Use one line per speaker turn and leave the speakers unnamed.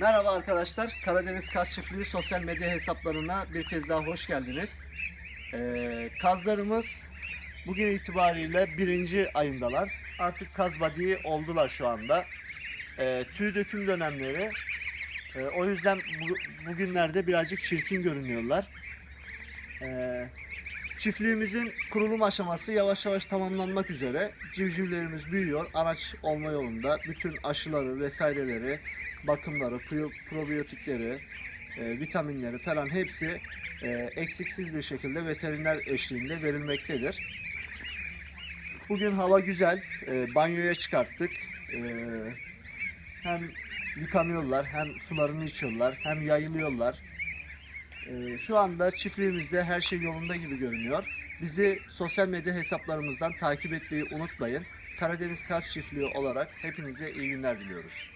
Merhaba arkadaşlar. Karadeniz Kaz Çiftliği sosyal medya hesaplarına bir kez daha hoş geldiniz. Ee, kazlarımız bugün itibariyle birinci ayındalar. Artık kaz badiği oldular şu anda. Ee, tüy döküm dönemleri. Ee, o yüzden bu, bugünlerde birazcık çirkin görünüyorlar. Ee, çiftliğimizin kurulum aşaması yavaş yavaş tamamlanmak üzere. Civcivlerimiz büyüyor. Anaç olma yolunda. Bütün aşıları vesaireleri bakımları, pro- probiyotikleri, e, vitaminleri falan hepsi e, eksiksiz bir şekilde veteriner eşliğinde verilmektedir. Bugün hava güzel, e, banyoya çıkarttık. Hem yıkanıyorlar, hem sularını içiyorlar, hem yayılıyorlar. E, şu anda çiftliğimizde her şey yolunda gibi görünüyor. Bizi sosyal medya hesaplarımızdan takip etmeyi unutmayın. Karadeniz Kaz Çiftliği olarak hepinize iyi günler diliyoruz.